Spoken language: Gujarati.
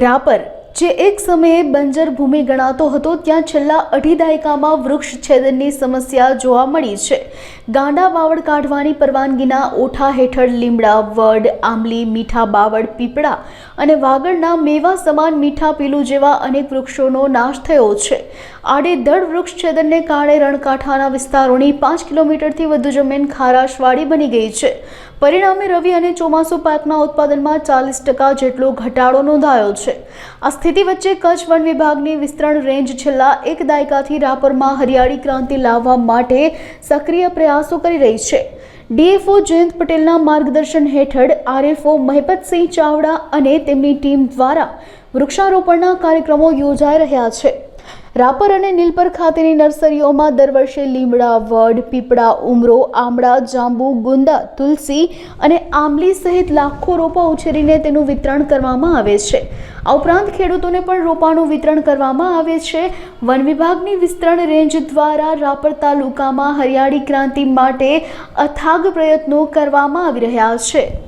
રાપર, જે એક સમયે બંજર ભૂમિ ગણાતો હતો, ત્યાં છેલ્લા અઢી દાયકામાં વૃક્ષ છેદનની સમસ્યા જોવા મળી છે. ગાંડા બાવળ કાઢવાની પરવાનગીના ઓઠા હેઠળ લીમડા, વડ, આંબલી, મીઠા બાવળ, પીપળા અને વાગડના મેવા સમાન મીઠા પીલું જેવા અનેક વૃક્ષોનો નાશ થયો છે. આડેધડ વૃક્ષ છેદનને કારણે રણકાંઠાના વિસ્તારોની પાંચ કિલોમીટરથી વધુ જમીન ખારાશવાળી બની ગઈ છે. પરિણામે રવિ અને ચોમાસુ પાકના ઉત્પાદનમાં ચાલીસ ટકા જેટલો ઘટાડો નોંધાયો છે. આ સ્થિતિ વચ્ચે કચ્છ વન વિભાગની વિસ્તરણ રેન્જ છેલ્લા એક દાયકાથી રાપરમાં હરિયાળી ક્રાંતિ લાવવા માટે સક્રિય પ્રયાસો કરી રહી છે. ડીએફઓ જયંત પટેલના માર્ગદર્શન હેઠળ આરએફઓ મહેપતસિંહ ચાવડા અને તેમની ટીમ દ્વારા વૃક્ષારોપણના કાર્યક્રમો યોજાઈ રહ્યા છે. રાપર અને નીલપર ખાતેની નર્સરીઓમાં દર વર્ષે લીમડા, વડ, પીપળા, ઉમરો, આમળા, જાંબુ, ગુંદા, તુલસી અને આંબલી સહિત લાખો રોપા ઉછેરીને તેનું વિતરણ કરવામાં આવે છે. આ ઉપરાંત ખેડૂતોને પણ રોપાનું વિતરણ કરવામાં આવે છે. વન વિભાગની વિસ્તરણ રેન્જ દ્વારા રાપર તાલુકામાં હરિયાળી ક્રાંતિ માટે અથાગ પ્રયત્નો કરવામાં આવી રહ્યા છે.